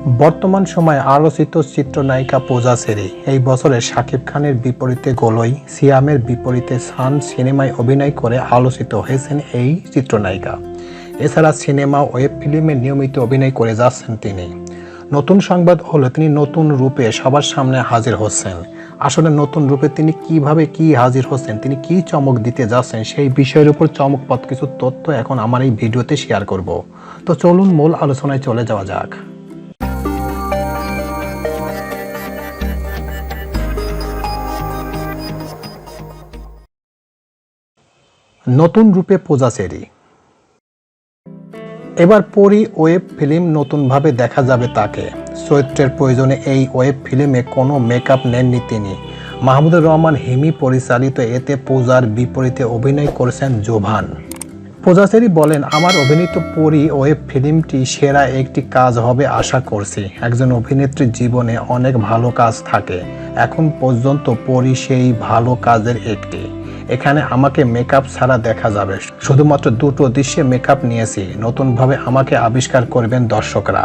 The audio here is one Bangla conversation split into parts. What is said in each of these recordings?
বর্তমান সময়ে আলোচিত চিত্রনায়িকা পূজা সেরি। এই বছরে শাকিব খানের বিপরীতে গোলই, সিয়ামের বিপরীতে সান সিনেমায় অভিনয় করে আলোচিত হয়েছেন এই চিত্রনায়িকা। এছাড়া সিনেমা ওয়েব ফিল্মে নিয়মিত অভিনয় করে যাচ্ছেন তিনি। নতুন সংবাদ হলো তিনি নতুন রূপে সবার সামনে হাজির হচ্ছেন। আসলে নতুন রূপে তিনি কীভাবে কি হাজির হচ্ছেন, তিনি কি চমক দিতে যাচ্ছেন, সেই বিষয়ের উপর চমকপথ কিছু তথ্য এখন আমার এই ভিডিওতে শেয়ার করব। তো চলুন মূল আলোচনায় চলে যাওয়া যাক। নতুন রূপে পূজা সেরি। এবার পরি ওয়েব ফিল্ম নতুনভাবে দেখা যাবে তাকে। চরিত্রের প্রয়োজনে এই ওয়েব ফিল্মে কোনো মেকআপ নেননি তিনি। মাহমুদুর রহমান হিমি পরিচালিত এতে পূজার বিপরীতে অভিনয় করেছেন জোভান। পূজাচেরি বলেন, আমার অভিনীত পরি ওয়েব ফিল্মটি সেরা একটি কাজ হবে আশা করছি। একজন অভিনেত্রীর জীবনে অনেক ভালো কাজ থাকে। এখন পর্যন্ত পরি সেই ভালো কাজের একটি। এখানে আমাকে মেকআপ ছাড়া দেখা যাবে। শুধুমাত্র দুটো দৃশ্যে মেকআপ নিয়েছি। নতুনভাবে আমাকে আবিষ্কার করবেন দর্শকরা।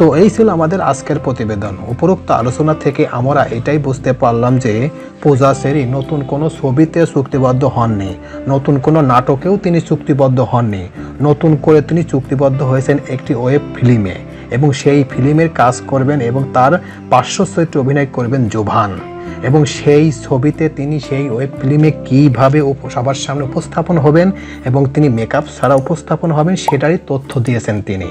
তো এই ছিল আমাদের আজকের প্রতিবেদন। উপরোক্ত আলোচনা থেকে আমরা এটাই বুঝতে পারলাম যে পূজা সেরি নতুন কোনো ছবিতে চুক্তিবদ্ধ হননি। নতুন কোনো নাটকেও তিনি চুক্তিবদ্ধ হননি। নতুন করে তিনি চুক্তিবদ্ধ হয়েছেন একটি ওয়েব ফিল্মে এবং সেই ফিল্মের কাজ করবেন এবং তার পার্শ্ব চরিত্রে অভিনয় করবেন জোভান। এবং সেই ছবিতে তিনি সেই ওয়েব ফিল্মে কীভাবে সবার সামনে উপস্থাপন হবেন এবং তিনি মেকআপ ছাড়া উপস্থাপন হবেন সেটারই তথ্য দিয়েছেন তিনি।